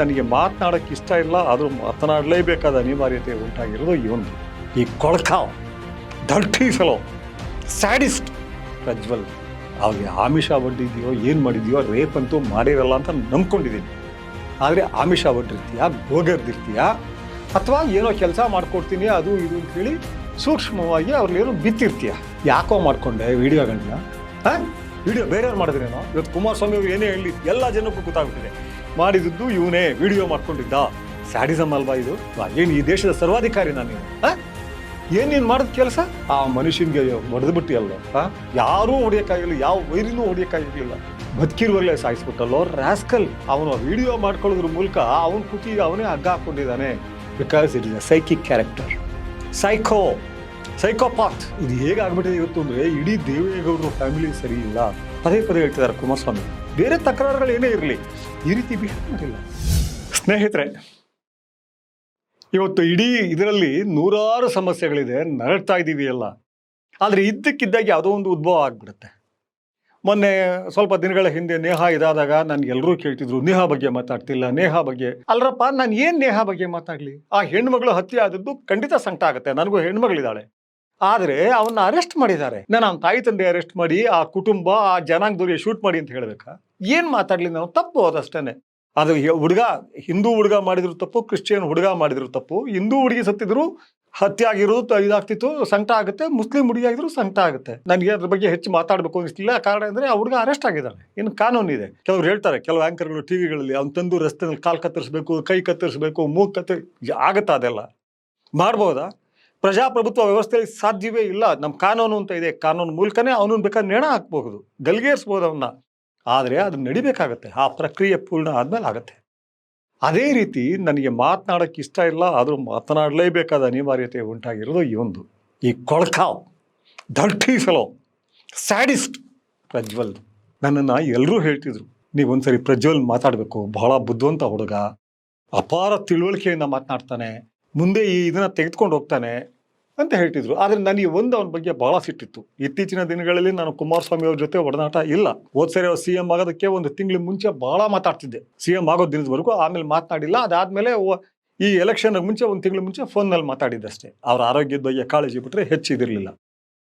ನನಗೆ ಮಾತನಾಡೋಕ್ಕೆ ಇಷ್ಟ ಇಲ್ಲ, ಆದರೂ ಮಾತನಾಡಲೇಬೇಕಾದ ಅನಿವಾರ್ಯತೆ ಉಂಟಾಗಿರೋದು ಇವನು. ಈ ಕೊಳಕ ಫೆಲೋ ಸ್ಯಾಡಿಸ್ಟ್ ಪ್ರಜ್ವಲ್, ಅವ್ರಿಗೆ ಆಮಿಷ ಒಡ್ಡಿದೆಯೋ, ಏನು ಮಾಡಿದೆಯೋ ರೇಪ್ ಅಂತೂ ಮಾಡಿರಲ್ಲ ಅಂತ ನಂಬ್ಕೊಂಡಿದ್ದೀನಿ. ಆದರೆ ಆಮಿಷ ಒಡ್ಡಿರ್ತೀಯ, ಗೋಗರ್ದಿರ್ತೀಯ, ಅಥವಾ ಏನೋ ಕೆಲಸ ಮಾಡ್ಕೊಡ್ತೀನಿ, ಅದು ಇದು ಅಂತ ಹೇಳಿ ಸೂಕ್ಷ್ಮವಾಗಿ ಅವ್ರಲ್ಲೇನೋ ಬಿತ್ತಿರ್ತೀಯ? ಯಾಕೋ ಮಾಡ್ಕೊಂಡೆ ವಿಡಿಯೋಗಳನ್ನ ಹಾಂ? ವಿಡಿಯೋ ಬೇರೆಯವ್ರು ಮಾಡಿದ್ರೇನೋ? ಇವತ್ತು ಕುಮಾರಸ್ವಾಮಿ ಅವ್ರು ಏನೇ ಹೇಳಿ, ಎಲ್ಲ ಜನಕ್ಕೂ ಗೊತ್ತಾಗ್ಬಿಟ್ಟಿದೆ. ಮಾಡಿದ್ದು ಇವನೇ ವಿಡಿಯೋ ಮಾಡ್ಕೊಂಡಿದ್ದ. ಸ್ಯಾಡಿಸಮ್ ಅಲ್ವಾ ಇದು? ಏನು ಈ ದೇಶದ ಸರ್ವಾಧಿಕಾರಿ ನಾನು ಏನು ಹಾಂ? ನೀನು ಮಾಡಿದ ಕೆಲಸ? ಆ ಮನುಷ್ಯನಿಗೆ ಹೊಡೆದ್ಬಿಟ್ಟಿ ಅಲ್ಲೋ ಆ? ಯಾರೂ ಹೊಡಿಯೋಕ್ಕಾಗಿಲ್ಲ ಯಾವ ವೈರಿನೂ ಹೊಡಿಯೋಕ್ಕಾಗಿರ್ಲಿಲ್ಲ ಬದುಕಿರುವಾಗಲೇ ಸಾಯಿಸ್ಬಿಟ್ಟಲ್ಲೋ ರಾಸ್ಕಲ್. ಅವನು ವಿಡಿಯೋ ಮಾಡ್ಕೊಳ್ಳೋದ್ರ ಮೂಲಕ ಅವನ ಕುತಿ ಅವನೇ ಹಗ್ಗ ಹಾಕೊಂಡಿದ್ದಾನೆ. Because it is a psychic character psycho psychopath ಇದು ಹೇಗಾಗ್ಬಿಟ್ಟಿದೆ ಇವತ್ತು ಅಂದ್ರೆ ಇಡೀ ದೇವೇಗೌಡರು ಫ್ಯಾಮಿಲಿ ಸರಿ ಇಲ್ಲ. ಪದೇ ಪದೇ ಹೇಳ್ತಿದ್ದಾರೆ ಕುಮಾರಸ್ವಾಮಿ. ಬೇರೆ ತಕರಾರುಗಳು ಏನೇ ಇರಲಿ, ಈ ರೀತಿ ಬಿಹೇವ್ ಸ್ನೇಹಿತರೆ, ಇವತ್ತು ಇಡೀ ಇದರಲ್ಲಿ ನೂರಾರು ಸಮಸ್ಯೆಗಳಿದೆ ನರಳ್ತಾ ಇದ್ದೀವಿ ಎಲ್ಲ. ಆದರೆ ಇದ್ದಕ್ಕಿದ್ದಾಗ ಯಾವುದೋ ಒಂದು ಉದ್ಭವ ಆಗ್ಬಿಡುತ್ತೆ. ಮೊನ್ನೆ ಸ್ವಲ್ಪ ದಿನಗಳ ಹಿಂದೆ ನೇಹ ಇದಾದಾಗ ನಾನು ಎಲ್ಲರೂ ಕೇಳ್ತಿದ್ರು, ನೇಹ ಬಗ್ಗೆ ಮಾತಾಡ್ತಿಲ್ಲ, ನೇಹ ಬಗ್ಗೆ. ಅಲ್ರಪ್ಪ, ನಾನು ಏನು ನೇಹ ಬಗ್ಗೆ ಮಾತಾಡಲಿ? ಆ ಹೆಣ್ಮಗಳು ಹತ್ಯೆ ಆದದ್ದು ಖಂಡಿತ ಸಂಕಟ ಆಗುತ್ತೆ, ನನಗೂ ಹೆಣ್ಮಗಳಿದ್ದಾಳೆ. ಆದರೆ ಅವನ್ನ ಅರೆಸ್ಟ್ ಮಾಡಿದ್ದಾರೆ. ನಾನು ಅವನ ತಾಯಿ ತಂದೆ ಅರೆಸ್ಟ್ ಮಾಡಿ ಆ ಕುಟುಂಬ, ಆ ಜನಾಂಗದವ್ರಿಗೆ ಶೂಟ್ ಮಾಡಿ ಅಂತ ಹೇಳಬೇಕಾ? ಏನು ಮಾತಾಡಲಿ ನಾವು? ತಪ್ಪು ಅದಷ್ಟೇ ಅದು ಹುಡುಗ, ಹಿಂದೂ ಹುಡುಗ ಮಾಡಿದ್ರು ತಪ್ಪು, ಕ್ರಿಶ್ಚಿಯನ್ ಹುಡುಗ ಮಾಡಿದ್ರು ತಪ್ಪು. ಹಿಂದೂ ಹುಡುಗಿ ಸತ್ತಿದ್ರು, ಹತ್ಯೆ ಆಗಿರೋದು ಇದಾಗ್ತಿತ್ತು, ಸಂಕಟ ಆಗುತ್ತೆ. ಮುಸ್ಲಿಂ ಹುಡುಗಿ ಆಗಿದ್ರು ಸಂಕಟ ಆಗುತ್ತೆ. ನನಗೆ ಅದ್ರ ಬಗ್ಗೆ ಹೆಚ್ಚು ಮಾತಾಡಬೇಕು ಅನಿಸ್ತಿಲ್ಲ ಕಾರಣ ಅಂದರೆ ಆ ಹುಡುಗ ಅರೆಸ್ಟ್ ಆಗಿದ್ದಾನೆ. ಇನ್ನು ಕಾನೂನು ಇದೆ. ಕೆಲವ್ರು ಹೇಳ್ತಾರೆ, ಕೆಲವು ಆಂಕರ್ಗಳು ಟಿವಿಗಳಲ್ಲಿ ಅವ್ನು ತಂದು ರಸ್ತೆಯಲ್ಲಿ ಕಾಲು ಕತ್ತರಿಸ್ಬೇಕು, ಕೈ ಕತ್ತರಿಸ್ಬೇಕು, ಮೂಗು ಕತ್ತರಿ, ಆಗುತ್ತಾ ಅದೆಲ್ಲ? ಮಾಡ್ಬೋದಾ? ಪ್ರಜಾಪ್ರಭುತ್ವ ವ್ಯವಸ್ಥೆಯಲ್ಲಿ ಸಾಧ್ಯವೇ ಇಲ್ಲ. ನಮ್ಮ ಕಾನೂನು ಅಂತ ಇದೆ. ಕಾನೂನು ಮೂಲಕನೇ ಅವನನ್ನು ಬೇಕಾದ್ರೆ ನೇಣ ಹಾಕ್ಬಹುದು. ಗಲ್ಗೇರಿಸ್ಬೋದು ಅವನ್ನ. ಆದರೆ ಅದು ನಡಿಬೇಕಾಗತ್ತೆ. ಆ ಪ್ರಕ್ರಿಯೆ ಪೂರ್ಣ ಆದ್ಮೇಲೆ ಆಗುತ್ತೆ. ಅದೇ ರೀತಿ ನನಗೆ ಮಾತನಾಡೋಕ್ಕೆ ಇಷ್ಟ ಇಲ್ಲ. ಆದರೂ ಮಾತನಾಡಲೇಬೇಕಾದ ಅನಿವಾರ್ಯತೆ ಉಂಟಾಗಿರೋದು ಈ ಒಂದು. ಈ ಕೊಳ್ಕಾವ್. ದಟ್ಟಿ ಸ್ಯಾಡಿಸ್ಟ್ ಪ್ರಜ್ವಲ್. ನನ್ನನ್ನು ಎಲ್ಲರೂ ಹೇಳ್ತಿದ್ರು. ನೀವು ಒಂದ್ಸರಿ ಪ್ರಜ್ವಲ್ ಮಾತಾಡಬೇಕು. ಬಹಳ ಬುದ್ಧಿವಂತ ಹುಡುಗ. ಅಪಾರ ತಿಳುವಳಿಕೆಯಿಂದ ಮಾತನಾಡ್ತಾನೆ. ಮುಂದೆ ಈ ಇದನ್ನು ತೆಗೆದುಕೊಂಡು ಹೋಗ್ತಾನೆ. ಅಂತ ಹೇಳ್ತಿದ್ರು. ಆದರೆ ನನಗೆ ಒಂದು ಅವನ ಬಗ್ಗೆ ಬಹಳ ಸಿಟ್ಟಿತ್ತು. ಇತ್ತೀಚಿನ ದಿನಗಳಲ್ಲಿ ನಾನು ಕುಮಾರಸ್ವಾಮಿ ಅವ್ರ ಜೊತೆ ಒಡನಾಟ ಇಲ್ಲ. ಹೋದ್ ಸರಿ ಅವ್ರು ಸಿ ಎಂ ಆಗೋದಕ್ಕೆ ಒಂದು ತಿಂಗಳ ಮುಂಚೆ ಬಹಳ ಮಾತಾಡ್ತಿದ್ದೆ. ಸಿ ಎಂ ಆಗೋ ದಿನದವರೆಗೂ ಆಮೇಲೆ ಮಾತನಾಡಿಲ್ಲ. ಅದಾದಮೇಲೆ ಈ ಎಲೆಕ್ಷನ್ ಮುಂಚೆ ಒಂದು ತಿಂಗಳ ಮುಂಚೆ ಫೋನ್ನಲ್ಲಿ ಮಾತಾಡಿದ್ದಷ್ಟೇ ಅವ್ರ ಆರೋಗ್ಯದ ಬಗ್ಗೆ ಕಾಳಜಿ ಬಿಟ್ಟರೆ ಹೆಚ್ಚಿದಿರಲಿಲ್ಲ.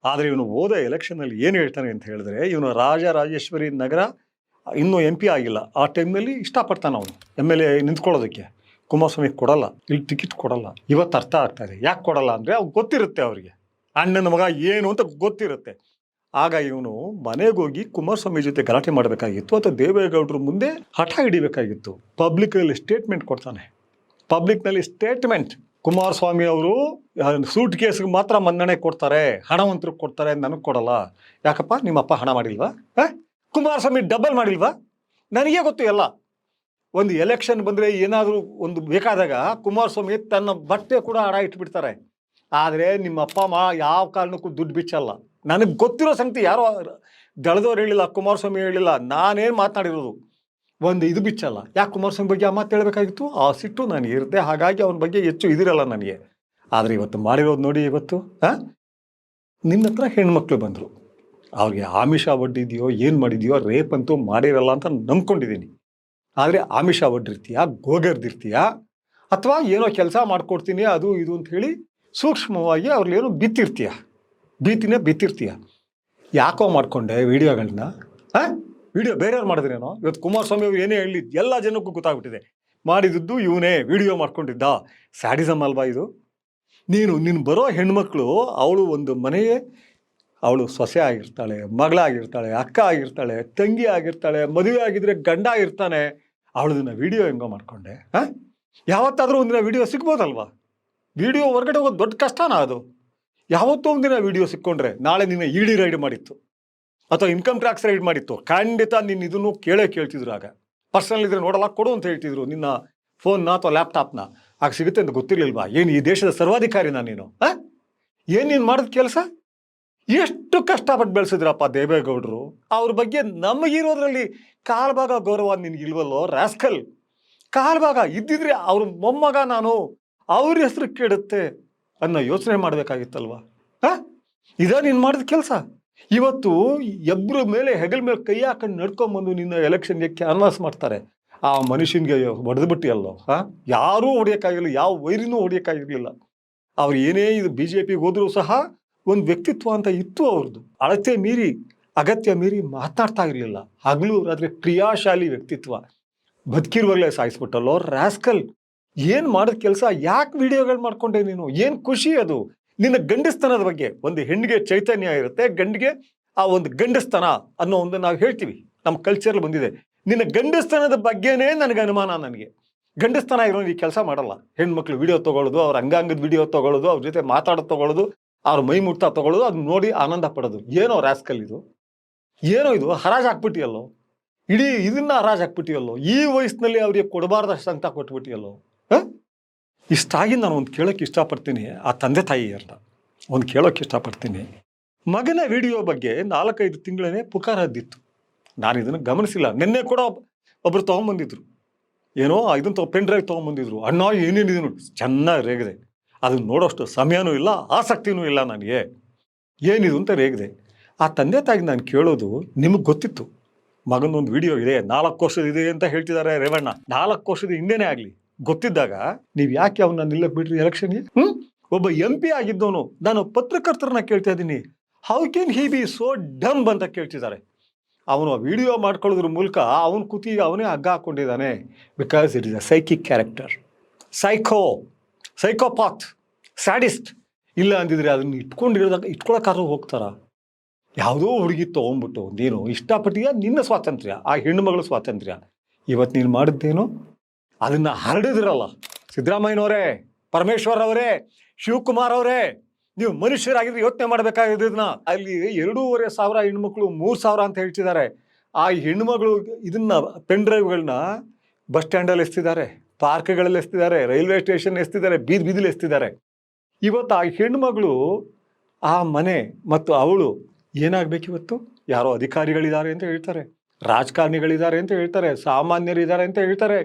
ಆದರೆ ಇವನು ಹೋದ ಎಲೆಕ್ಷನಲ್ಲಿ ಏನು ಹೇಳ್ತಾನೆ ಅಂತ ಹೇಳಿದ್ರೆ, ಇವನು ರಾಜರಾಜೇಶ್ವರಿ ನಗರ ಇನ್ನೂ ಎಂ ಪಿ ಆಗಿಲ್ಲ. ಆ ಟೈಮ್ನಲ್ಲಿ ಇಷ್ಟಪಡ್ತಾನೆ ಅವನು. ಎಂ ಎಲ್ ಎ ನಿಂತ್ಕೊಳ್ಳೋದಕ್ಕೆ. ಕುಮಾರಸ್ವಾಮಿ ಕೊಡಲ್ಲ, ಇಲ್ಲಿ ಟಿಕೆಟ್ ಕೊಡಲ್ಲ. ಇವತ್ತು ಅರ್ಥ ಆಗ್ತಾ ಇದೆ. ಯಾಕೆ ಕೊಡಲ್ಲ ಅಂದರೆ ಅವ್ರು ಗೊತ್ತಿರುತ್ತೆ ಅವರಿಗೆ. ಅಣ್ಣನ ಮಗ ಏನು ಅಂತ ಗೊತ್ತಿರುತ್ತೆ. ಆಗ ಇವನು ಮನೆಗೆ ಹೋಗಿ ಕುಮಾರಸ್ವಾಮಿ ಜೊತೆ ಗಲಾಟೆ ಮಾಡಬೇಕಾಗಿತ್ತು ಅಥವಾ ದೇವೇಗೌಡರು ಮುಂದೆ ಹಠ ಹಿಡಿಬೇಕಾಗಿತ್ತು. ಪಬ್ಲಿಕಲ್ಲಿ ಸ್ಟೇಟ್ಮೆಂಟ್ ಕೊಡ್ತಾನೆ. ಪಬ್ಲಿಕ್ನಲ್ಲಿ ಸ್ಟೇಟ್ಮೆಂಟ್ ಕುಮಾರಸ್ವಾಮಿ ಅವರು ಸೂಟ್ ಕೇಸ್ಗೆ ಮಾತ್ರ ಮನ್ನಣೆ ಕೊಡ್ತಾರೆ. ಹಣವಂತರಿಗೆ ಕೊಡ್ತಾರೆ ನನಗೆ ಕೊಡಲ್ಲ. ಯಾಕಪ್ಪ ನಿಮ್ಮಪ್ಪ ಹಣ ಮಾಡಿಲ್ವಾ? ಕುಮಾರಸ್ವಾಮಿ ಡಬಲ್ ಮಾಡಿಲ್ವಾ? ನನಗೆ ಗೊತ್ತು ಎಲ್ಲ. ಒಂದು ಎಲೆಕ್ಷನ್ ಬಂದರೆ ಏನಾದರೂ ಒಂದು ಬೇಕಾದಾಗ ಕುಮಾರಸ್ವಾಮಿ ತನ್ನ ಬಟ್ಟೆ ಕೂಡ ಹಣ ಇಟ್ಬಿಡ್ತಾರೆ. ಆದರೆ ನಿಮ್ಮ ಅಪ್ಪ, ಅಮ್ಮ ಯಾವ ಕಾರಣಕ್ಕೂ ದುಡ್ಡು ಬಿಚ್ಚಲ್ಲ. ನನಗೆ ಗೊತ್ತಿರೋ ಸಂಗತಿ ಯಾರೋ ದಳದವ್ರು ಹೇಳಿಲ್ಲ, ಕುಮಾರಸ್ವಾಮಿ ಹೇಳಿಲ್ಲ, ನಾನೇನು ಮಾತನಾಡಿರೋದು? ಒಂದು ಇದು ಬಿಚ್ಚಲ್ಲ. ಯಾಕೆ ಕುಮಾರಸ್ವಾಮಿ ಬಗ್ಗೆ ಆ ಮಾತು ಹೇಳಬೇಕಾಗಿತ್ತು? ಆ ಸಿಟ್ಟು ನಾನು ಇರುತ್ತೆ ಹಾಗಾಗಿ ಅವನ ಬಗ್ಗೆ ಹೆಚ್ಚು ಇದಿರಲ್ಲ ನನಗೆ. ಆದರೆ ಇವತ್ತು ಮಾಡಿರೋದು ನೋಡಿ ಇವತ್ತು ಹಾಂ ನಿನ್ನ ಹತ್ರ ಹೆಣ್ಮಕ್ಳು ಬಂದರು. ಅವ್ರಿಗೆ ಆಮಿಷ ಒಡ್ಡಿದೆಯೋ, ಏನು ಮಾಡಿದೆಯೋ, ರೇಪ್ ಅಂತೂ ಮಾಡಿರಲ್ಲ ಅಂತ ನಂಬ್ಕೊಂಡಿದ್ದೀನಿ. ಆದರೆ ಆಮಿಷ ಒಡ್ಡಿರ್ತೀಯ? ಗೋಗರ್ದಿರ್ತೀಯ? ಅಥವಾ ಏನೋ ಕೆಲಸ ಮಾಡ್ಕೊಡ್ತೀನಿ, ಅದು ಇದು ಅಂತ ಹೇಳಿ ಸೂಕ್ಷ್ಮವಾಗಿ ಅವ್ರಲ್ಲೇನೋ ಬಿತ್ತಿರ್ತೀಯ? ಭೀತಿನೇ ಬಿತ್ತಿರ್ತೀಯ? ಯಾಕೋ ಮಾಡ್ಕೊಂಡೆ ವೀಡಿಯೋಗಳನ್ನ ಹಾಂ? ವಿಡಿಯೋ ಬೇರೆಯವ್ರು ಮಾಡಿದ್ರೇನೋ? ಇವತ್ತು ಕುಮಾರಸ್ವಾಮಿ ಅವ್ರು ಏನೇ ಹೇಳಿ ಎಲ್ಲ ಜನಕ್ಕೂ ಗೊತ್ತಾಗ್ಬಿಟ್ಟಿದೆ. ಮಾಡಿದ್ದು ಇವನೇ ವಿಡಿಯೋ ಮಾಡ್ಕೊಂಡಿದ್ದ. ಸ್ಯಾಡಿಸಮ್ ಅಲ್ವಾ ಇದು? ನೀನು ನೀನು ಬರೋ ಹೆಣ್ಮಕ್ಳು, ಅವಳು ಒಂದು ಮನೆಯೇ, ಅವಳು ಸೊಸೆ ಆಗಿರ್ತಾಳೆ, ಮಗಳಾಗಿರ್ತಾಳೆ, ಅಕ್ಕ ಆಗಿರ್ತಾಳೆ, ತಂಗಿ ಆಗಿರ್ತಾಳೆ, ಮದುವೆ ಆಗಿದ್ರೆ ಗಂಡ ಇರ್ತಾನೆ ಅವಳದನ್ನ ವಿಡಿಯೋ ಹೆಂಗೋ ಮಾಡಿಕೊಂಡೆ. ಹಾಂ? ಯಾವತ್ತಾದರೂ ಒಂದಿನ ವಿಡಿಯೋ ಸಿಗ್ಬೋದಲ್ವಾ? ವಿಡಿಯೋ ಹೊರಗಡೆ ಹೋಗೋದು ದೊಡ್ಡ ಕಷ್ಟನಾ ಅದು? ಯಾವತ್ತೋ ಒಂದಿನ ವಿಡಿಯೋ ಸಿಕ್ಕೊಂಡ್ರೆ ನಾಳೆ ನಿನ್ನ ಡಿ ರೈಡ್ ಮಾಡಿತ್ತು. ಅಥವಾ ಇನ್ಕಮ್ ಟ್ಯಾಕ್ಸ್ ರೈಡ್ ಮಾಡಿತ್ತು. ಖಂಡಿತ ನಿನ್ನ ಇದನ್ನು ಕೇಳೇ ಕೇಳ್ತಿದ್ರು ಆಗ. ಪರ್ಸನಲ್ ಇದ್ರೆ ನೋಡಲ್ಲ ಕೊಡು ಅಂತ ಹೇಳ್ತಿದ್ರು ನಿನ್ನ ಫೋನ್ನ ಅಥವಾ ಲ್ಯಾಪ್ಟಾಪ್ನ. ಆಗ ಸಿಗುತ್ತೆ ಅಂತ ಗೊತ್ತಿರಲಿಲ್ವಾ? ಏನು ಈ ದೇಶದ ಸರ್ವಾಧಿಕಾರಿನ ನೀನು? ಹಾಂ? ಏನು ನೀನು ಮಾಡಿದ ಕೆಲಸ? ಎಷ್ಟು ಕಷ್ಟಪಟ್ಟು ಬೆಳೆಸಿದ್ರಪ್ಪ ದೇವೇಗೌಡರು? ಅವ್ರ ಬಗ್ಗೆ ನಮಗಿರೋದ್ರಲ್ಲಿ ಕಾಲ್ಭಾಗ ಗೌರವ ನಿನ್ಗಿಲ್ವಲ್ಲೋ ರಾಸ್ಕಲ್? ಕಾಲ್ಭಾಗ ಇದ್ದಿದ್ರೆ ಅವ್ರ ಮೊಮ್ಮಗ ನಾನು ಅವ್ರ ಹೆಸರು ಕೆಡುತ್ತೆ ಅನ್ನೋ ಯೋಚನೆ ಮಾಡಬೇಕಾಗಿತ್ತಲ್ವ? ಹಾ? ಇದ ನೀನು ಮಾಡಿದ ಕೆಲಸ? ಇವತ್ತು ಎಬ್ಬರ ಮೇಲೆ ಹೆಗಲ ಮೇಲೆ ಕೈ ಹಾಕೊಂಡು ನಡ್ಕೊಂಬಂದು ನಿನ್ನ ಎಲೆಕ್ಷನ್ಗೆ ಕ್ಯಾನ್ವಾಸ್ ಮಾಡ್ತಾರೆ. ಆ ಮನುಷ್ಯನಿಗೆ ಹೊಡೆದ್ಬಿಟ್ಟಿಯಲ್ಲೋ? ಹಾ? ಯಾರೂ ಹೊಡೆಯೋಕ್ಕಾಗಿರಲಿಲ್ಲ ಯಾವ ವೈರಿನೂ ಹೊಡೆಯೋಕ್ಕಾಗಿರಲಿಲ್ಲ. ಅವ್ರು ಏನೇ ಇದು ಬಿ ಜೆ ಪಿಗೆ ಹೋದರೂ ಸಹ ಒಂದು ವ್ಯಕ್ತಿತ್ವ ಅಂತ ಇತ್ತು ಅವ್ರದ್ದು ಅಳತೆ ಮೀರಿ, ಅಗತ್ಯ ಮೀರಿ ಮಾತನಾಡ್ತಾ ಇರಲಿಲ್ಲ. ಹಗಲು ಆದರೆ ಕ್ರಿಯಾಶಾಲಿ ವ್ಯಕ್ತಿತ್ವ. ಬದುಕಿರುವಾಗಲೇ ಸಾಯಿಸ್ಬಿಟ್ಟಲ್ಲೋ ರಾಸ್ಕಲ್. ಏನು ಮಾಡೋದು ಕೆಲಸ? ಯಾಕೆ ವಿಡಿಯೋಗಳು ಮಾಡ್ಕೊಂಡೆ ನೀನು? ಏನು ಖುಷಿ ಅದು? ನಿನ್ನ ಗಂಡಸ್ತನದ ಬಗ್ಗೆ ಒಂದು ಹೆಣ್ಣಿಗೆ ಚೈತನ್ಯ ಇರುತ್ತೆ. ಗಂಡಿಗೆ ಆ ಒಂದು ಗಂಡಸ್ತನ ಅನ್ನೋ ಒಂದು ನಾವು ಹೇಳ್ತೀವಿ. ನಮ್ಮ ಕಲ್ಚರ್ ಬಂದಿದೆ. ನಿನ್ನ ಗಂಡಸ್ತನದ ಬಗ್ಗೆನೇ ನನಗೆ ಅನುಮಾನ ನನಗೆ. ಗಂಡಸ್ತನ ಇರೋನು ಈ ಕೆಲಸ ಮಾಡಲ್ಲ. ಹೆಣ್ಮಕ್ಳು ವಿಡಿಯೋ ತೊಗೊಳ್ಳೋದು ಅವ್ರ ಅಂಗಾಂಗದ ವಿಡಿಯೋ ತಗೊಳ್ಳೋದು ಅವ್ರ ಜೊತೆ ಮಾತಾಡೋದು ತಗೊಳ್ಳೋದು ಅವ್ರ ಮೈ ಮುಟ್ತಾ ತಗೊಳ್ಳೋದು, ಅದನ್ನ ನೋಡಿ ಆನಂದ ಪಡೋದು. ಏನೋ ರಾಸ್ಕಲ್ ಇದು. ಏನೋ ಇದು, ಹರಾಜ್ ಹಾಕ್ಬಿಟ್ಟಿಯಲ್ಲೋ ಇಡೀ ಇದನ್ನ ಹರಾಜ್ ಹಾಕ್ಬಿಟ್ಟಿಯಲ್ಲೋ ಈ ವಯಸ್ಸಿನಲ್ಲಿ ಅವ್ರಿಗೆ ಕೊಡಬಾರ್ದಷ್ಟು ಅಂತ ಕೊಟ್ಬಿಟ್ಟಿಯಲ್ಲೋ? ಇಷ್ಟಾಗಿ ನಾನು ಒಂದು ಕೇಳೋಕೆ ಇಷ್ಟಪಡ್ತೀನಿ. ಆ ತಂದೆ ತಾಯಿ ಅಂತ ಒಂದು ಕೇಳೋಕೆ ಇಷ್ಟಪಡ್ತೀನಿ. ಮಗನ ವಿಡಿಯೋ ಬಗ್ಗೆ ನಾಲ್ಕೈದು ತಿಂಗಳೇ ಪುಕಾರ ಹದ್ದಿತ್ತು ನಾನು ಇದನ್ನು ಗಮನಿಸಿಲ್ಲ. ನಿನ್ನೆ ಕೂಡ ಒಬ್ಬರು ತೊಗೊಂಬಂದಿದ್ರು. ಏನೋ ಇದನ್ನು ತೊ ಪೆನ್ ಡ್ರೈವ್ ತೊಗೊಂಬಂದಿದ್ರು. ಅಣ್ಣ ಏನೇನಿದೆ ನೋಡಿ. ಚೆನ್ನಾಗಿ ರೇಗಿದೆ. ಅದನ್ನ ನೋಡೋಷ್ಟು ಸಮಯನೂ ಇಲ್ಲ, ಆಸಕ್ತಿನೂ ಇಲ್ಲ ನನಗೆ. ಏನಿದು ಅಂತ ರೇಗಿದೆ. ಆ ತಂದೆ ತಾಯಿಗೆ ನಾನು ಕೇಳೋದು ನಿಮಗೆ ಗೊತ್ತಿತ್ತು. ಮಗನೊಂದು ವಿಡಿಯೋ ಇದೆ, ನಾಲ್ಕು ವರ್ಷದ ಇದೆ ಅಂತ ಹೇಳ್ತಿದ್ದಾರೆ ರೇವಣ್ಣ. ನಾಲ್ಕು ವರ್ಷದ ಹಿಂದೆನೇ ಆಗಲಿ. ಗೊತ್ತಿದ್ದಾಗ ನೀವು ಯಾಕೆ ಅವನ್ನ ನಿಲ್ಲಕ್ಕೆ ಬಿಡ್ರಿ ಎಲೆಕ್ಷನ್ಗೆ? ಒಬ್ಬ ಎಂ ಪಿ ಆಗಿದ್ದವನು, ನಾನು ಪತ್ರಕರ್ತರನ್ನ ಕೇಳ್ತಾ ಇದ್ದೀನಿ. How can he be so dumb ಅಂತ ಕೇಳ್ತಿದ್ದಾರೆ ಅವನು ವಿಡಿಯೋ ಮಾಡ್ಕೊಳ್ಳೋದ್ರ ಮೂಲಕ ಅವನ ಕುತಿ ಅವನೇ ಹಗ್ಗ ಹಾಕ್ಕೊಂಡಿದ್ದಾನೆ because it is a psychic character psycho psychopath sadist ಇಲ್ಲ ಅಂದಿದ್ರೆ ಅದನ್ನ ಇಟ್ಕೊಂಡಿರೋದಾಗ ಇಟ್ಕೊಳಕ್ಕಾದ್ರೂ ಹೋಗ್ತಾರ? ಯಾವುದೋ ಹುಡುಗಿ ತೊಗೊಂಬಿಟ್ಟು ಒಂದೇನು ಇಷ್ಟಪಟ್ಟಿಯ ನಿನ್ನ ಸ್ವಾತಂತ್ರ್ಯ, ಆ ಹೆಣ್ಣು ಮಗಳ ಸ್ವಾತಂತ್ರ್ಯ. ಇವತ್ತು ನೀನು ಮಾಡಿದ್ದೇನು? ಅದನ್ನು ಹರಡಿದ್ರಲ್ಲ. ಸಿದ್ದರಾಮಯ್ಯನವರೇ ಪರಮೇಶ್ವರ್ ಅವರೇ ಶಿವಕುಮಾರ್ ಅವರೇ, ನೀವು ಮನುಷ್ಯರಾಗಿದ್ರೆ ಯೋಚನೆ ಮಾಡಬೇಕಾಗಿದ್ದನ್ನ ಅಲ್ಲಿ ಎರಡೂವರೆ ಸಾವಿರ ಹೆಣ್ಮಕ್ಳು ಮೂರು ಸಾವಿರ ಅಂತ ಹೇಳ್ತಿದ್ದಾರೆ. ಆ ಹೆಣ್ಮಗಳು ಇದನ್ನ ಪೆನ್ ಡ್ರೈವ್ಗಳನ್ನ ಬಸ್ ಸ್ಟ್ಯಾಂಡಲ್ಲಿ ಎಸ್ತಿದ್ದಾರೆ. ಪಾರ್ಕ್ಗಳಲ್ಲಿ ಎಸ್ತಿದ್ದಾರೆ, ರೈಲ್ವೆ ಸ್ಟೇಷನ್ ಎಸ್ತಿದ್ದಾರೆ, ಬೀದಿ ಬೀದಿಲಿ ಎಸ್ತಿದ್ದಾರೆ. ಇವತ್ತು ಆ ಹೆಣ್ಮಗಳು ಆ ಮನೆ ಮತ್ತು ಅವಳು ಏನಾಗಬೇಕು ಇವತ್ತು? ಯಾರೋ ಅಧಿಕಾರಿಗಳಿದ್ದಾರೆ ಅಂತ ಹೇಳ್ತಾರೆ, ರಾಜಕಾರಣಿಗಳಿದ್ದಾರೆ ಅಂತ ಹೇಳ್ತಾರೆ, ಸಾಮಾನ್ಯರಿದ್ದಾರೆ ಅಂತ ಹೇಳ್ತಾರೆ.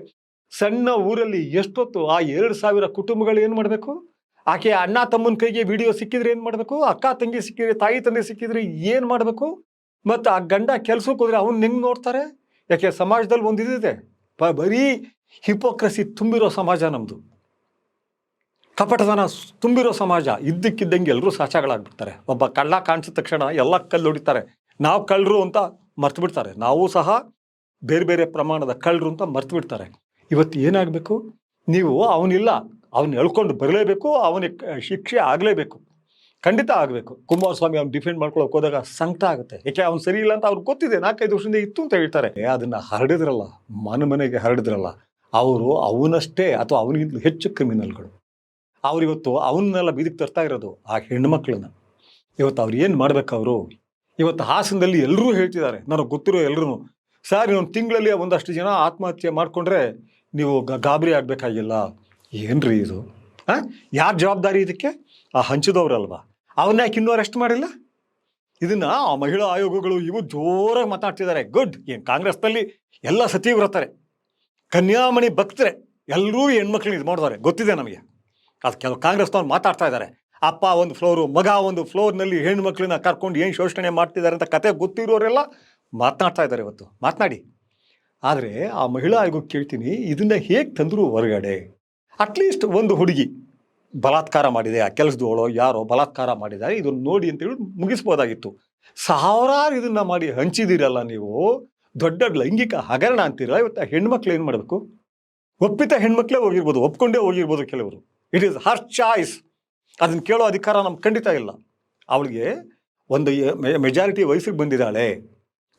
ಸಣ್ಣ ಊರಲ್ಲಿ ಎಷ್ಟೊತ್ತು, ಆ ಎರಡು ಸಾವಿರ ಕುಟುಂಬಗಳು ಏನು ಮಾಡಬೇಕು? ಆಕೆ ಅಣ್ಣ ತಮ್ಮನ ಕೈಗೆ ವಿಡಿಯೋ ಸಿಕ್ಕಿದ್ರೆ ಏನು ಮಾಡಬೇಕು? ಅಕ್ಕ ತಂಗಿ ಸಿಕ್ಕಿದ್ರೆ, ತಾಯಿ ತಂದೆ ಸಿಕ್ಕಿದ್ರೆ ಏನು ಮಾಡಬೇಕು? ಮತ್ತು ಆ ಗಂಡ ಕೆಲಸಕ್ಕೆ ಹೋದ್ರೆ ಅವನು ಹೆಂಗೆ ನೋಡ್ತಾರೆ? ಯಾಕೆ ಸಮಾಜದಲ್ಲಿ ಒಂದು ಇದಿದೆ ಪ ಬರೀ ಹಿಪೋಕ್ರಸಿ ತುಂಬಿರೋ ಸಮಾಜ ನಮ್ಮದು ಕಪಟತನ ತುಂಬಿರೋ ಸಮಾಜ, ಇದ್ದಕ್ಕಿದ್ದಂಗೆ ಎಲ್ಲರೂ ಸಾಚಾಗಳಾಗ್ಬಿಡ್ತಾರೆ ಒಬ್ಬ ಕಳ್ಳ ಕಾಣಿಸಿದ ತಕ್ಷಣ ಎಲ್ಲ ಕಲ್ಲು ಹೊಡಿತಾರೆ. ನಾವು ಕಳ್ಳರು ಅಂತ ಮರ್ತು ಬಿಡ್ತಾರೆ. ನಾವು ಸಹ ಬೇರೆ ಬೇರೆ ಪ್ರಮಾಣದ ಕಳ್ಳರು ಅಂತ ಮರ್ತು ಬಿಡ್ತಾರೆ. ಇವತ್ತು ಏನಾಗಬೇಕು? ನೀವು ಅವನಿಲ್ಲ ಅವನ್ನ ಎಳ್ಕೊಂಡು ಬರಲೇಬೇಕು, ಅವನಿಗೆ ಶಿಕ್ಷೆ ಆಗಲೇಬೇಕು. ಖಂಡಿತ ಆಗಬೇಕು. ಕುಮಾರಸ್ವಾಮಿ ಅವ್ನು ಡಿಫೆಂಡ್ ಮಾಡ್ಕೊಳ್ಳೋಕೆ ಹೋದಾಗ ಸಂಕಟ ಆಗುತ್ತೆ. ಯಾಕೆ ಅವ್ನು ಸರಿ ಇಲ್ಲ ಅಂತ ಅವ್ರಿಗೆ ಗೊತ್ತಿದೆ. ನಾಲ್ಕೈದು ವರ್ಷದಿಂದ ಇತ್ತು ಅಂತ ಹೇಳ್ತಾರೆ. ಅದನ್ನ ಹರಡಿದ್ರಲ್ಲ. ಮನೆ ಮನೆಗೆ ಹರಡಿದ್ರಲ್ಲ. ಅವರು ಅವನಷ್ಟೇ ಅಥವಾ ಅವನಿಗಿಂತ ಹೆಚ್ಚು ಕ್ರಿಮಿನಲ್ಗಳು ಅವರಿವತ್ತು ಅವನ್ನೆಲ್ಲ ಬೀದಿಗೆ ತರ್ತಾ ಇರೋದು ಆ ಹೆಣ್ಮಕ್ಳನ್ನ ಇವತ್ತು ಅವ್ರು ಏನು ಮಾಡ್ಬೇಕು ಅವರು? ಇವತ್ತು ಹಾಸನದಲ್ಲಿ ಎಲ್ಲರೂ ಹೇಳ್ತಿದ್ದಾರೆ, ನನಗೆ ಗೊತ್ತಿರೋ ಎಲ್ಲರೂ ಸರ್, ಇನ್ನೊಂದು ತಿಂಗಳಲ್ಲಿ ಒಂದಷ್ಟು ಜನ ಆತ್ಮಹತ್ಯೆ ಮಾಡಿಕೊಂಡ್ರೆ ನೀವು ಗಾಬರಿ ಆಗಬೇಕಾಗಿಲ್ಲ. ಏನ್ರಿ ಇದು? ಹಾಂ ಯಾರ ಜವಾಬ್ದಾರಿ ಇದಕ್ಕೆ? ಆ ಹಂಚಿದವ್ರಲ್ವಾ ಅವನ್ನ ಯಾಕೆ ಇನ್ನೂ ಅರೆಸ್ಟ್ ಮಾಡಿಲ್ಲ? ಇದನ್ನ ಆ ಮಹಿಳಾ ಆಯೋಗಗಳು ಇವು ಜೋರಾಗಿ ಮಾತಾಡ್ತಿದ್ದಾರೆ. ಗುಡ್, ಏನು ಕಾಂಗ್ರೆಸ್ನಲ್ಲಿ ಎಲ್ಲ ಸಚಿವರು ಇರ್ತಾರೆ ಕನ್ಯಾಮಣಿ ಭಕ್ತರೆ ಎಲ್ಲರೂ ಹೆಣ್ಮಕ್ಳನ್ನ ಇದು ಮಾಡಿದ್ದಾರೆ ಗೊತ್ತಿದೆ ನಮಗೆ? ಅದು ಕೆಲವು ಕಾಂಗ್ರೆಸ್ನವ್ರು ಮಾತಾಡ್ತಾ ಇದ್ದಾರೆ ಅಪ್ಪ ಒಂದು ಫ್ಲೋರು, ಮಗ ಒಂದು ಫ್ಲೋರ್ನಲ್ಲಿ ಹೆಣ್ಮಕ್ಳನ್ನ ಕರ್ಕೊಂಡು ಏನು ಶೋಷಣೆ ಮಾಡ್ತಿದ್ದಾರೆ ಅಂತ ಕತೆ ಗೊತ್ತಿರೋರೆಲ್ಲ ಮಾತನಾಡ್ತಾ ಇದ್ದಾರೆ ಇವತ್ತು. ಮಾತನಾಡಿ. ಆದರೆ ಆ ಮಹಿಳಾ ಆಯೋಗ ಕೇಳ್ತೀನಿ, ಇದನ್ನ ಹೇಗೆ ತಂದರು ಹೊರಗಡೆ? ಅಟ್ಲೀಸ್ಟ್ ಒಂದು ಹುಡುಗಿ ಬಲಾತ್ಕಾರ ಮಾಡಿದೆ, ಆ ಕೆಲಸದವಳು ಯಾರೋ ಬಲಾತ್ಕಾರ ಮಾಡಿದ್ದಾರೆ, ಇದನ್ನು ನೋಡಿ ಅಂತೇಳಿ ಮುಗಿಸ್ಬೋದಾಗಿತ್ತು. ಸಾವಿರಾರು ಇದನ್ನು ಮಾಡಿ ಹಂಚಿದ್ದೀರಲ್ಲ ನೀವು? ದೊಡ್ಡ ಲೈಂಗಿಕ ಹಗರಣ ಅಂತೀರ? ಇವತ್ತು ಹೆಣ್ಮಕ್ಳು ಏನು ಮಾಡಬೇಕು? ಒಪ್ಪಿತ ಹೆಣ್ಮಕ್ಳೇ ಹೋಗಿರ್ಬೋದು, ಒಪ್ಕೊಂಡೇ ಹೋಗಿರ್ಬೋದು ಕೆಲವರು. ಇಟ್ ಈಸ್ ಹರ್ ಚಾಯ್ಸ್ ಅದನ್ನು ಕೇಳೋ ಅಧಿಕಾರ ನಮ್ಗೆ ಖಂಡಿತ ಇಲ್ಲ. ಅವಳಿಗೆ ಒಂದು ಮೆಜಾರಿಟಿ ವಯಸ್ಸಿಗೆ ಬಂದಿದ್ದಾಳೆ,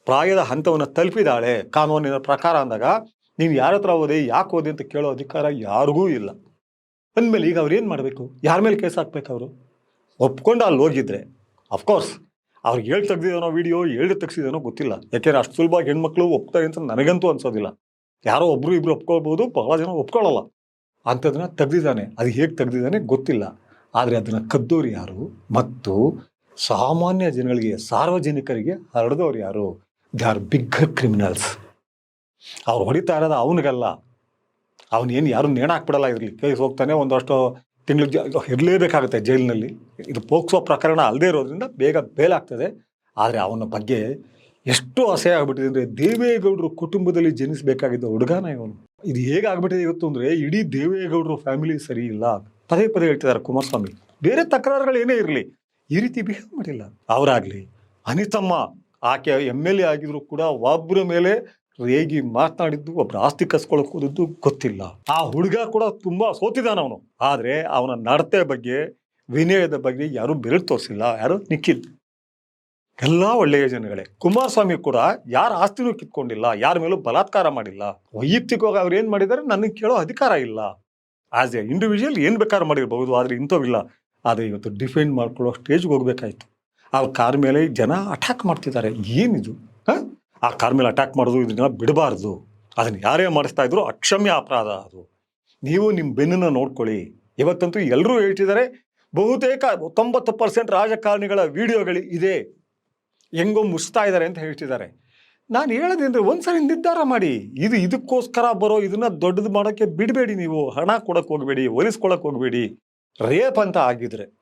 ಪ್ರಾಯದ ಹಂತವನ್ನು ತಲುಪಿದಾಳೆ, ಕಾನೂನಿನ ಪ್ರಕಾರ ಅಂದಾಗ ನೀವು ಯಾರ ಹತ್ರ ಓದಿ, ಯಾಕೆ ಓದಿ ಅಂತ ಕೇಳೋ ಅಧಿಕಾರ ಯಾರಿಗೂ ಇಲ್ಲ. ಅಂದಮೇಲೆ ಈಗ ಅವ್ರು ಏನು ಮಾಡಬೇಕು? ಯಾರ ಮೇಲೆ ಕೇಸ್ ಹಾಕ್ಬೇಕು ಅವರು? ಒಪ್ಕೊಂಡು ಅಲ್ಲಿ ಹೋಗಿದ್ರೆ ಅಫ್ಕೋರ್ಸ್ ಅವ್ರಿಗೆ ಹೇಳಿ ತೆಗ್ದಿದ್ದಾನೋ ವಿಡಿಯೋ, ಹೇಳಿ ತೆಗ್ಸಿದಾನೋ ಗೊತ್ತಿಲ್ಲ. ಯಾಕೆಂದ್ರೆ ಅಷ್ಟು ಸುಲಭವಾಗಿ ಹೆಣ್ಮಕ್ಳು ಒಪ್ತಾರೆ ಅಂತ ನನಗಂತೂ ಅನ್ಸೋದಿಲ್ಲ. ಯಾರೋ ಒಬ್ರು ಇಬ್ರು ಒಪ್ಕೊಳ್ಬೋದು, ಬಹಳ ಜನ ಒಪ್ಕೊಳ್ಳಲ್ಲ ಅಂಥದನ್ನ ತೆಗ್ದಿದ್ದಾನೆ. ಅದು ಹೇಗೆ ತೆಗ್ದಿದ್ದಾನೆ ಗೊತ್ತಿಲ್ಲ. ಆದರೆ ಅದನ್ನು ಕದ್ದೋರು ಯಾರು? ಮತ್ತು ಸಾಮಾನ್ಯ ಜನಗಳಿಗೆ, ಸಾರ್ವಜನಿಕರಿಗೆ ಹರಡಿದವ್ರು ಯಾರು? They are bigger criminals. ಅವ್ರು ಹೊಡಿತಾ ಇರೋದು ಅವನಿಗಲ್ಲ. ಅವನೇನು ಯಾರು ನೇಣ ಹಾಕ್ಬಿಡಲ್ಲ ಇರಲಿ ಕೇಸ್ ಹೋಗ್ತಾನೆ ಒಂದಷ್ಟು ತಿಂಗಳಿಗೆ ಇರಲೇಬೇಕಾಗುತ್ತೆ ಜೈಲಿನಲ್ಲಿ. ಇದು ಪೋಕ್ಸೋ ಪ್ರಕರಣ ಅಲ್ಲದೇ ಇರೋದ್ರಿಂದ ಬೇಗ ಬೇಲಾಗ್ತದೆ. ಆದರೆ ಅವನ ಬಗ್ಗೆ ಎಷ್ಟು ಅಸಹ್ಯ ಆಗ್ಬಿಟ್ಟಿದೆ ಅಂದರೆ ದೇವೇಗೌಡರು ಕುಟುಂಬದಲ್ಲಿ ಜನಿಸಬೇಕಾಗಿದ್ದ ಹುಡುಗನ ಇವನು. ಇದು ಹೇಗಾಗ್ಬಿಟ್ಟಿದೆ ಇವತ್ತು ಅಂದರೆ ಇಡೀ ದೇವೇಗೌಡರು ಫ್ಯಾಮಿಲಿ ಸರಿ ಇಲ್ಲ ಪದೇ ಪದೇ ಹೇಳ್ತಿದ್ದಾರೆ ಕುಮಾರಸ್ವಾಮಿ. ಬೇರೆ ತಕರಾರುಗಳು ಏನೇ ಇರಲಿ, ಈ ರೀತಿ ಬಿಹೇವ್ ಮಾಡಿಲ್ಲ. ಅವರಾಗಲಿ, ಅನಿತಮ್ಮ, ಆಕೆ ಎಂ ಎಲ್ ಎ ಆಗಿದ್ರು ಕೂಡ ಒಬ್ಬರ ಮೇಲೆ ರೇಗಿ ಮಾತನಾಡಿದ್ದು ಒಬ್ಬರ ಆಸ್ತಿ ಕಸ್ಕೊಳಕ್ ಹೋದದ್ದು ಗೊತ್ತಿಲ್ಲ. ಆ ಹುಡುಗ ಕೂಡ ತುಂಬಾ ಸೋತಿದ್ದಾನ ಅವನು. ಆದ್ರೆ ಅವನ ನಡತೆ ಬಗ್ಗೆ, ವಿನಯದ ಬಗ್ಗೆ ಯಾರು ಬೆರಳು ತೋರಿಸಿಲ್ಲ, ಯಾರು ನಿಖಿಲ್ ಎಲ್ಲ ಒಳ್ಳೆಯ ಜನಗಳೇ. ಕುಮಾರಸ್ವಾಮಿ ಕೂಡ ಯಾರ ಆಸ್ತಿನೂ ಕಿತ್ಕೊಂಡಿಲ್ಲ, ಯಾರ ಮೇಲೂ ಬಲಾತ್ಕಾರ ಮಾಡಿಲ್ಲ. ವೈಯಕ್ತಿಕವಾಗಿ ಅವ್ರು ಏನ್ ಮಾಡಿದ್ದಾರೆ ನನಗೆ ಕೇಳೋ ಅಧಿಕಾರ ಇಲ್ಲ. ಆಸ್ ಎ ಇಂಡಿವಿಜುವಲ್ ಏನ್ ಬೇಕಾದ್ರೂ ಮಾಡಿರ್ಬಹುದು, ಆದ್ರೆ ಇಂಥವಿಲ್ಲ ಆದ್ರೆ ಇವತ್ತು ಡಿಫೆಂಡ್ ಮಾಡ್ಕೊಳ್ಳೋ ಸ್ಟೇಜ್ಗೆ ಹೋಗ್ಬೇಕಾಯ್ತು. ಆ ಕಾರ್ ಮೇಲೆ ಜನ ಅಟ್ಯಾಕ್ ಮಾಡ್ತಿದ್ದಾರೆ. ಏನಿದು? ಆ ಕಾರ್ ಮೇಲೆ ಅಟ್ಯಾಕ್ ಮಾಡೋದು ಇದನ್ನ ಬಿಡಬಾರ್ದು. ಅದನ್ನು ಯಾರೇ ಮಾಡಿಸ್ತಾ ಇದ್ರು ಅಕ್ಷಮ್ಯ ಅಪರಾಧ ಅದು. ನೀವು ನಿಮ್ಮ ಬೆನ್ನನ್ನು ನೋಡ್ಕೊಳ್ಳಿ. ಇವತ್ತಂತೂ ಎಲ್ಲರೂ ಹೇಳ್ತಿದ್ದಾರೆ, ಬಹುತೇಕ ತೊಂಬತ್ತು ಪರ್ಸೆಂಟ್ ರಾಜಕಾರಣಿಗಳ ವಿಡಿಯೋಗಳು ಇದೆ. ಹೆಂಗೋ ಮುಚ್ತಾ ಇದ್ದಾರೆ ಅಂತ ಹೇಳ್ತಿದ್ದಾರೆ. ನಾನು ಹೇಳೋದಂದ್ರೆ ಒಂದ್ಸರಿ ನಿರ್ಧಾರ ಮಾಡಿ. ಇದು ಇದಕ್ಕೋಸ್ಕರ ಬರೋ ಇದನ್ನ ದೊಡ್ಡದು ಮಾಡೋಕ್ಕೆ ಬಿಡಬೇಡಿ ನೀವು. ಹಣ ಕೊಡಕ್ಕೆ ಹೋಗಬೇಡಿ ಒಲಿಸ್ಕೊಳಕ್ಕೆ ಹೋಗಬೇಡಿ. ರೇಪ್ ಅಂತ ಆಗಿದ್ರೆ,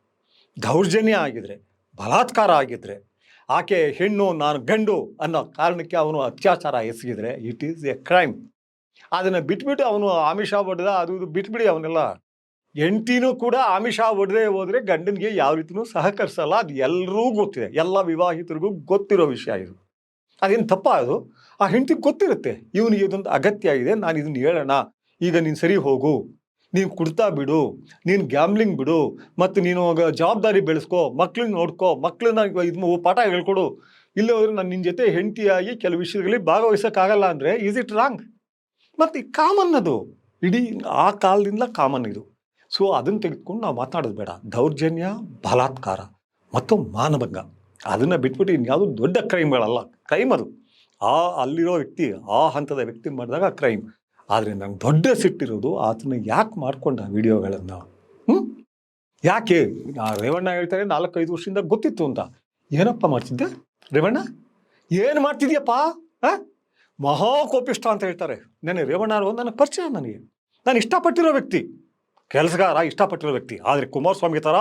ದೌರ್ಜನ್ಯ ಆಗಿದ್ರೆ, ಬಲಾತ್ಕಾರ ಆಗಿದ್ರೆ ಆಕೆ ಹೆಣ್ಣು, ನಾನು ಗಂಡು ಅನ್ನೋ ಕಾರಣಕ್ಕೆ ಅವನು ಅತ್ಯಾಚಾರ ಎಸಗಿದರೆ ಇಟ್ ಈಸ್ ಎ ಕ್ರೈಮ್ ಅದನ್ನು ಬಿಟ್ಬಿಟ್ಟು ಅವನು ಆಮಿಷ ಹೊಡೆದ, ಅದು ಇದು ಬಿಟ್ಬಿಡಿ ಅವನೆಲ್ಲ. ಹೆಂಡ್ತಿನೂ ಕೂಡ ಆಮಿಷ ಹೊಡೆದೇ ಹೋದರೆ ಗಂಡನಿಗೆ ಯಾವ ರೀತಿನೂ ಸಹಕರಿಸಲ್ಲ. ಅದು ಎಲ್ಲರೂ ಗೊತ್ತಿದೆ. ಎಲ್ಲ ವಿವಾಹಿತರಿಗೂ ಗೊತ್ತಿರೋ ವಿಷಯ ಇದು. ಅದೇನು ತಪ್ಪ ಅದು? ಆ ಹೆಂಡತಿಗೆ ಗೊತ್ತಿರುತ್ತೆ. ಇವನಿಗೆ ಇದೊಂದು ಅಗತ್ಯ ಇದೆ. ನಾನು ಇದನ್ನು ಹೇಳೋಣ. ಈಗ ನೀನು ಸರಿ ಹೋಗು. ನೀನು ಕುಡ್ತಾ ಬಿಡು, ನೀನು ಗ್ಯಾಮ್ಲಿಂಗ್ ಬಿಡು, ಮತ್ತು ನೀನು ಜವಾಬ್ದಾರಿ ಬೆಳೆಸ್ಕೊ, ಮಕ್ಳನ್ನ ನೋಡ್ಕೋ, ಮಕ್ಳನ್ನ ಇದು ಪಾಠ ಹೇಳ್ಕೊಡು. ಇಲ್ಲ ಹೋದ್ರೆ ನಾನು ನಿನ್ನ ಜೊತೆ ಹೆಂಡತಿಯಾಗಿ ಕೆಲವು ವಿಷಯಗಳಲ್ಲಿ ಭಾಗವಹಿಸೋಕ್ಕಾಗಲ್ಲ ಅಂದರೆ ಈಸ್ ಇಟ್ ರಾಂಗ್ ಮತ್ತು ಕಾಮನ್ ಅದು. ಇಡೀ ಆ ಕಾಲದಿಂದ ಕಾಮನ್ ಇದು. ಸೊ ಅದನ್ನು ತೆಗೆದುಕೊಂಡು ನಾವು ಮಾತನಾಡೋದು ಬೇಡ. ದೌರ್ಜನ್ಯ, ಬಲಾತ್ಕಾರ ಮತ್ತು ಮಾನಭಂಗ. ಅದನ್ನು ಬಿಟ್ಬಿಟ್ಟು ಇನ್ಯಾವುದು ದೊಡ್ಡ ಕ್ರೈಮ್ಗಳಲ್ಲ ಕ್ರೈಮ್ ಅದು. ಆ ಅಲ್ಲಿರೋ ವ್ಯಕ್ತಿ, ಆ ಹಂತದ ವ್ಯಕ್ತಿ ಮಾಡಿದಾಗ ಕ್ರೈಮ್ ಆದರೆ ನಂಗೆ ದೊಡ್ಡ ಸಿಟ್ಟಿರೋದು ಆತನ ಯಾಕೆ ಮಾಡ್ಕೊಂಡ ವಿಡಿಯೋಗಳನ್ನು? ಹ್ಞೂ ಯಾಕೆ? ರೇವಣ್ಣ ಹೇಳ್ತಾರೆ ನಾಲ್ಕೈದು ವರ್ಷದಿಂದ ಗೊತ್ತಿತ್ತು ಅಂತ. ಏನಪ್ಪ ಮಾಡ್ತಿದ್ದೆ? ರೇವಣ್ಣ? ಏನು ಮಾಡ್ತಿದ್ಯಪ್ಪ? ಹಾಂ? ಮಹಾ ಕೋಪಿಷ್ಟ ಅಂತ ಹೇಳ್ತಾರೆ. ನೆನೆ ರೇವಣ್ಣರು ನನಗೆ ಪರಿಚಯ ನನಗೆ. ನಾನು ಇಷ್ಟಪಟ್ಟಿರೋ ವ್ಯಕ್ತಿ. ಕೆಲಸಗಾರ ಇಷ್ಟಪಟ್ಟಿರೋ ವ್ಯಕ್ತಿ. ಆದರೆ ಕುಮಾರಸ್ವಾಮಿ ಥರ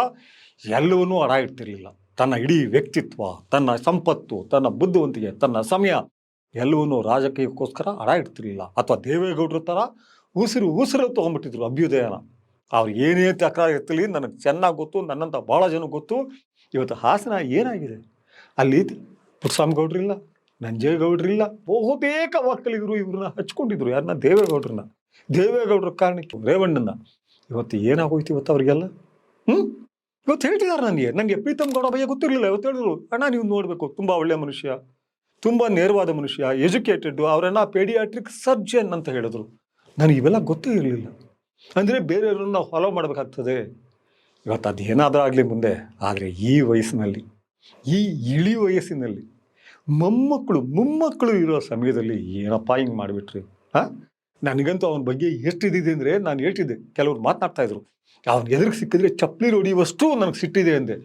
ಎಲ್ಲವನ್ನೂ ಅಡ ಇಡ್ತಿರಲಿಲ್ಲ ತನ್ನ ಇಡೀ ವ್ಯಕ್ತಿತ್ವ, ತನ್ನ ಸಂಪತ್ತು, ತನ್ನ ಬುದ್ಧಿವಂತಿಕೆ, ತನ್ನ ಸಮಯ ಎಲ್ಲವನ್ನೂ ರಾಜಕೀಯಕ್ಕೋಸ್ಕರ ಅಡ ಇಡ್ತಿರ್ಲಿಲ್ಲ. ಅಥವಾ ದೇವೇಗೌಡರ ಥರ ಉಸಿರು ಉಸಿರು ತೊಗೊಂಡ್ಬಿಟ್ಟಿದ್ರು ಅಭ್ಯುದಯನ. ಅವ್ರು ಏನೇ ತಕರಾರು ಇರ್ತಿರ್ಲಿ ನನಗೆ ಚೆನ್ನಾಗಿ ಗೊತ್ತು ನನ್ನಂಥ ಭಾಳ ಜನ ಗೊತ್ತು. ಇವತ್ತು ಹಾಸನ ಏನಾಗಿದೆ? ಅಲ್ಲಿ ಪುಟ್ಟಸ್ವಾಮಿಗೌಡ್ರಿಲ್ಲ ನಂಜೇಗೌಡ್ರಿಲ್ಲ ಬಹುತೇಕ ಒಕ್ಕಲಿಗರು ಇವ್ರನ್ನ ಹಚ್ಕೊಂಡಿದ್ರು. ಯಾರನ್ನ ದೇವೇಗೌಡ್ರನ್ನ. ದೇವೇಗೌಡ್ರ ಕಾರಣಕ್ಕೆ ರೇವಣ್ಣನ ಇವತ್ತು ಏನಾಗೋಯ್ತು ಇವತ್ತು ಅವರಿಗೆಲ್ಲ? ಹ್ಞೂ ಇವತ್ತು ಹೇಳ್ತಿದ್ದಾರೆ ನನಗೆ. ನನಗೆ ಪ್ರೀತಮ್ ಗೌಡ ಭಯ ಗೊತ್ತಿರಲಿಲ್ಲ. ಇವತ್ತು ಹೇಳಿದ್ರು, ಅಣ್ಣ, ನೀವು ನೋಡಬೇಕು, ತುಂಬ ಒಳ್ಳೆಯ ಮನುಷ್ಯ. ತುಂಬ ನೇರವಾದ ಮನುಷ್ಯ ಎಜುಕೇಟೆಡ್ ಅವರನ್ನ ಪೇಡಿಯಾಟ್ರಿಕ್ ಸರ್ಜನ್ ಅಂತ ಹೇಳಿದ್ರು. ನನಗೆ ಇವೆಲ್ಲ ಗೊತ್ತೇ ಇರಲಿಲ್ಲ. ಅಂದರೆ ಬೇರೆಯವ್ರನ್ನ ಫಾಲೋ ಮಾಡಬೇಕಾಗ್ತದೆ. ಇವತ್ತು ಅದು ಆಗಲಿ ಮುಂದೆ, ಆದರೆ ಈ ವಯಸ್ಸಿನಲ್ಲಿ, ಈ ಇಳಿ ವಯಸ್ಸಿನಲ್ಲಿ ಮೊಮ್ಮಕ್ಕಳು ಮೊಮ್ಮಕ್ಕಳು ಇರೋ ಸಮಯದಲ್ಲಿ ಏನಪ್ಪ ಹಿಂಗೆ ಮಾಡಿಬಿಟ್ರಿ? ಹಾಂ ನನಗಂತೂ ಅವನ ಬಗ್ಗೆ ಎಷ್ಟಿದೆ ಅಂದರೆ ನಾನು ಹೇಳ್ತಿದ್ದೆ, ಕೆಲವರು ಮಾತನಾಡ್ತಾಯಿದ್ರು ಅವನ ಎದುರಿಗೆ ಸಿಕ್ಕಿದ್ರೆ ಚಪ್ಪಲಿ ಹೊಡಿಯುವಷ್ಟು ನನಗೆ ಸಿಟ್ಟಿದೆ ಅಂದೆ.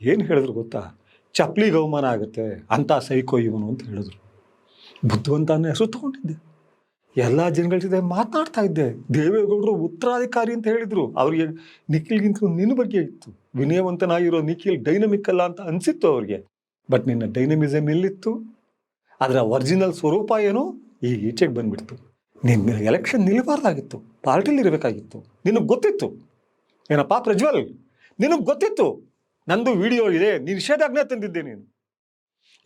ಏನು ಹೇಳಿದ್ರು ಗೊತ್ತಾ? ಚಪ್ಪಲಿಗೆ ಅವಮಾನ ಆಗುತ್ತೆ, ಅಂತ ಸೈಕೋ ಇವನು ಅಂತ ಹೇಳಿದ್ರು. ಬುದ್ಧಿವಂತ ಅನ್ನೋ ಹೆಸರು ತಗೊಂಡಿದ್ದೆ. ಎಲ್ಲ ಜನಗಳ ಜೊತೆ ಮಾತನಾಡ್ತಾ ಇದ್ದೆ. ದೇವೇಗೌಡರು ಉತ್ತರಾಧಿಕಾರಿ ಅಂತ ಹೇಳಿದ್ರು. ಅವ್ರಿಗೆ ನಿಖಿಲ್ಗಿಂತ ನಿನ್ನ ಬಗ್ಗೆ ಇತ್ತು. ವಿನಯವಂತನಾಗಿರೋ ನಿಖಿಲ್ ಡೈನಮಿಕ್ ಅಲ್ಲ ಅಂತ ಅನಿಸಿತ್ತು ಅವ್ರಿಗೆ. ಬಟ್ ನಿನ್ನ ಡೈನಮಿಸಮ್ ಎಲ್ಲಿತ್ತು? ಅದರ ಒರಿಜಿನಲ್ ಸ್ವರೂಪ ಏನು? ಈ ಈಚೆಗೆ ಬಂದ್ಬಿಡ್ತು. ನಿನ್ನ ಎಲೆಕ್ಷನ್ ನಿಲ್ಲಬಾರ್ದಾಗಿತ್ತು. ಪಾರ್ಟಿಲಿ ಇರಬೇಕಾಗಿತ್ತು ನಿನಗೆ ಗೊತ್ತಿತ್ತು. ಏನಪ್ಪಾ ಪ್ರಜ್ವಲ್? ನಿನಗೆ ಗೊತ್ತಿತ್ತು. ನಂದು ವಿಡಿಯೋ ಇದೆ, ನೀನು ನಿಷೇಧಾಜ್ಞೆ ತಂದಿದ್ದೆ ನೀನು.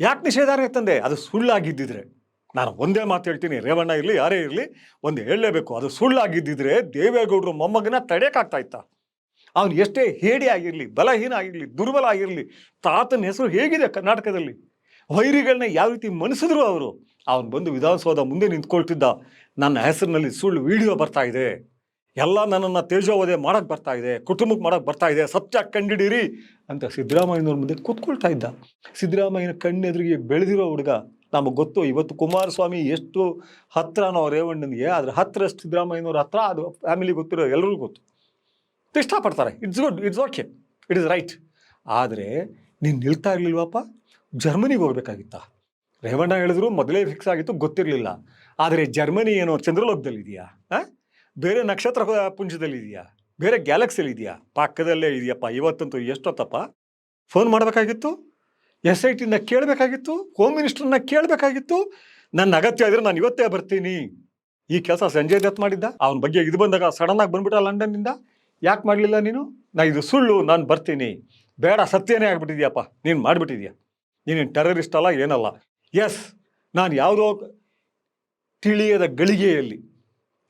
ಯಾಕೆ ನಿಷೇಧಾಜ್ಞೆ ತಂದೆ? ಅದು ಸುಳ್ಳಾಗಿದ್ದಿದ್ರೆ. ನಾನು ಒಂದೇ ಮಾತು ಹೇಳ್ತೀನಿ, ರೇವಣ್ಣ ಇರಲಿ, ಯಾರೇ ಇರಲಿ, ಒಂದು ಹೇಳಲೇಬೇಕು. ಅದು ಸುಳ್ಳಾಗಿದ್ದಿದ್ರೆ ದೇವೇಗೌಡರು ಮೊಮ್ಮಗನ ತಡೆಯೋಕ್ಕಾಗ್ತಾ ಇತ್ತ. ಅವನು ಎಷ್ಟೇ ಹೇಡಿ ಆಗಿರಲಿ, ಬಲಹೀನ ಆಗಿರಲಿ, ದುರ್ಬಲ ಆಗಿರಲಿ, ತಾತನ ಹೆಸರು ಹೇಗಿದೆ ಕರ್ನಾಟಕದಲ್ಲಿ ವೈರಿಗಳನ್ನ ಯಾವ ರೀತಿ ಮನಸಿದ್ರು ಅವರು? ಅವನು ಬಂದು ವಿಧಾನಸೌಧ ಮುಂದೆ ನಿಂತ್ಕೊಳ್ತಿದ್ದ. ನನ್ನ ಹೆಸರಿನಲ್ಲಿ ಸುಳ್ಳು ವಿಡಿಯೋ ಬರ್ತಾ ಇದೆ. ಎಲ್ಲ ನನ್ನನ್ನು ತೇಜೋವಧೆ ಮಾಡೋಕ್ಕೆ ಬರ್ತಾ ಇದೆ ಕುಟುಂಬಕ್ಕೆ ಮಾಡೋಕ್ಕೆ ಬರ್ತಾ ಇದೆ, ಸತ್ಯ ಕಂಡಿಡೀರಿ ಅಂತ ಸಿದ್ದರಾಮಯ್ಯನವ್ರ ಮುಂದೆ ಕೂತ್ಕೊಳ್ತಾ ಇದ್ದ. ಸಿದ್ದರಾಮಯ್ಯನ ಕಣ್ಣೆದುರಿಗೆ ಬೆಳೆದಿರೋ ಹುಡುಗ, ನಮಗೆ ಗೊತ್ತು, ಇವತ್ತು ಕುಮಾರಸ್ವಾಮಿ ಎಷ್ಟು ಹತ್ರನೋ ರೇವಣ್ಣನಿಗೆ ಅದ್ರ ಹತ್ರ ಸಿದ್ದರಾಮಯ್ಯನವ್ರ ಹತ್ರ ಅದು ಫ್ಯಾಮಿಲಿ ಗೊತ್ತಿರೋ ಎಲ್ಲರಿಗೂ ಗೊತ್ತು. ಇಷ್ಟಪಡ್ತಾರೆ it's good it's okay it is right ಆದರೆ ನೀನು ನಿಲ್ತಾ ಇರಲಿಲ್ವಪ್ಪ? ಜರ್ಮನಿಗೆ ಹೋಗ್ಬೇಕಾಗಿತ್ತ. ರೇವಣ್ಣ ಹೇಳಿದ್ರು ಮೊದಲೇ ಫಿಕ್ಸ್ ಆಗಿತ್ತು, ಗೊತ್ತಿರಲಿಲ್ಲ. ಆದರೆ ಜರ್ಮನಿ ಏನೋ ಚಂದ್ರಲೋಕದಲ್ಲಿ ಇದೆಯಾ ಬೇರೆ ನಕ್ಷತ್ರ ಪುಂಜದಲ್ಲಿ ಇದೆಯಾ? ಬೇರೆ ಗ್ಯಾಲಕ್ಸಿಯಲ್ಲಿ ಇದೆಯಾ? ಪಕ್ಕದಲ್ಲೇ ಇದೆಯಪ್ಪ, ಇವತ್ತಂತೂ ಎಷ್ಟೊತ್ತಪ್ಪ? ಫೋನ್ ಮಾಡಬೇಕಾಗಿತ್ತು? ಎಸ್ ಐ ಟಿನ ಕೇಳಬೇಕಾಗಿತ್ತು? ಹೋಮ್ ಮಿನಿಸ್ಟರ್ನ ಕೇಳಬೇಕಾಗಿತ್ತು? ನನ್ನ ಅಗತ್ಯ ಇದ್ರೆ ನಾನು ಇವತ್ತೇ ಬರ್ತೀನಿ. ಈ ಕೆಲಸ ಸಂಜಯ್ ದತ್ ಮಾಡಿದ್ದ? ಅವನ ಬಗ್ಗೆ ಇದು ಬಂದಾಗ ಸಡನ್ ಆಗಿ ಬಂದ್ಬಿಟ್ಟ ಲಂಡನ್ನಿಂದ? ಯಾಕೆ ಮಾಡಲಿಲ್ಲ ನೀನು? ನಾ ಇದು ಸುಳ್ಳು, ನಾನು ಬರ್ತೀನಿ. ಬೇಡ, ಸತ್ಯನೇ ಆಗ್ಬಿಟ್ಟಿದ್ಯಪ್ಪ. ನೀನು ಮಾಡಿಬಿಟ್ಟಿದ್ಯಾ? ನೀನು ಟೆರರಿಸ್ಟ್ ಅಲ್ಲ, ಏನಲ್ಲ. ಎಸ್, ನಾನು ಯಾವುದೋ ತಿಳಿಯದ ಗಳಿಗೆಯಲ್ಲಿ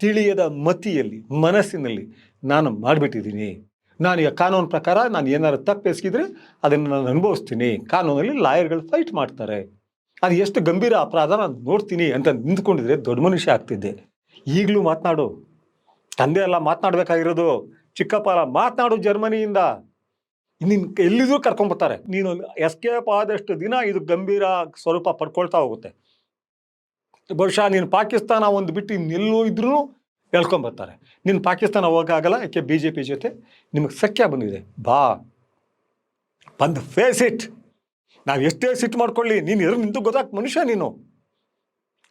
ತಿಳಿಯದ ಮತಿಯಲ್ಲಿ, ಮನಸ್ಸಿನಲ್ಲಿ ನಾನು ಮಾಡಿಬಿಟ್ಟಿದ್ದೀನಿ. ನಾನು ಈಗ ಕಾನೂನು ಪ್ರಕಾರ ನಾನು ಏನಾದ್ರು ತಪ್ಪೆಸಗಿದ್ರೆ ಅದನ್ನು ನಾನು ಅನುಭವಿಸ್ತೀನಿ. ಕಾನೂನಲ್ಲಿ ಲಾಯರ್ಗಳು ಫೈಟ್ ಮಾಡ್ತಾರೆ. ಅದು ಎಷ್ಟು ಗಂಭೀರ ಅಪರಾಧ ನಾನು ನೋಡ್ತೀನಿ ಅಂತ ನಿಂತ್ಕೊಂಡಿದ್ರೆ ದೊಡ್ಡ ಮನುಷ್ಯ ಆಗ್ತಿದ್ದೆ. ಈಗಲೂ ಮಾತನಾಡು. ತಂದೆ ಎಲ್ಲ ಮಾತನಾಡಬೇಕಾಗಿರೋದು. ಚಿಕ್ಕಪ್ಪ ಅಲ್ಲ ಮಾತನಾಡು ಜರ್ಮನಿಯಿಂದ. ನಿನ್ನ ಎಲ್ಲಿದ್ರೂ ಕರ್ಕೊಂಡ್ಬರ್ತಾರೆ ನೀನು ಎಸ್ಕೇಪ್ ಆದಷ್ಟು ದಿನ ಇದು ಗಂಭೀರ ಸ್ವರೂಪ ಪಡ್ಕೊಳ್ತಾ ಹೋಗುತ್ತೆ. ಬಹುಶಃ ನೀನು ಪಾಕಿಸ್ತಾನ ಒಂದು ಬಿಟ್ಟು ಇನ್ನೆಲ್ಲೋ ಇದ್ರೂ ಹೇಳ್ಕೊಂಬರ್ತಾರೆ ನೀನು ಪಾಕಿಸ್ತಾನ ಹೋಗೋಕ್ಕಾಗಲ್ಲ ಯಾಕೆ ಬಿ ಜೆ ಪಿ ಜೊತೆ? ನಿಮಗೆ ಸಖ್ಯ ಬಂದಿದೆ. ಬಾ. ಬಂದು ಫೇಸ್ ಇಟ್ ನಾವು ಎಷ್ಟೇ ಸಿಟ್ಟು ಮಾಡ್ಕೊಳ್ಳಿ, ನೀನು ಎದುರು ನಿಂತು ಗೊತ್ತಾಗ ಮನುಷ್ಯ ನೀನು.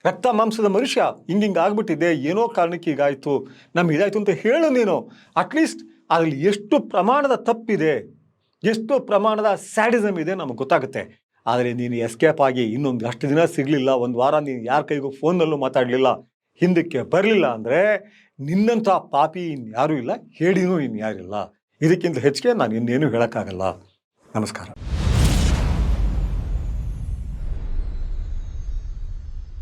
ರಕ್ತ ಮಾಂಸದ ಮನುಷ್ಯ, ಹಿಂಗಿಂಗೆ ಆಗ್ಬಿಟ್ಟಿದೆ, ಏನೋ ಕಾರಣಕ್ಕೆ ಹೀಗಾಯಿತು ನಮ್ಗೆ ಇದಾಯಿತು ಅಂತ ಹೇಳು ನೀನು. ಅಟ್ಲೀಸ್ಟ್ ಅದರಲ್ಲಿ ಎಷ್ಟು ಪ್ರಮಾಣದ ತಪ್ಪಿದೆ, ಎಷ್ಟು ಪ್ರಮಾಣದ ಸ್ಯಾಡಿಸಮ್ ಇದೆ ನಮಗೆ ಗೊತ್ತಾಗುತ್ತೆ. ಆದರೆ ನೀನು ಎಸ್ಕೇಪ್ ಆಗಿ ಇನ್ನೊಂದು ಅಷ್ಟು ದಿನ ಸಿಗಲಿಲ್ಲ, ಒಂದು ವಾರ ನೀನು ಯಾರ ಕೈಗೂ ಫೋನಲ್ಲೂ ಮಾತಾಡಲಿಲ್ಲ, ಹಿಂದಕ್ಕೆ ಬರಲಿಲ್ಲ ಅಂದರೆ ನಿನ್ನಂಥ ಪಾಪಿ ಇನ್ಯಾರೂ ಇಲ್ಲ ಹೇಳಿನೂ ಇನ್ಯಾರಿಲ್ಲ ಇದಕ್ಕಿಂತ ಹೆಚ್ಚಿಗೆ ನಾನು ಇನ್ನೇನು ಹೇಳೋಕ್ಕಾಗಲ್ಲ. ನಮಸ್ಕಾರ.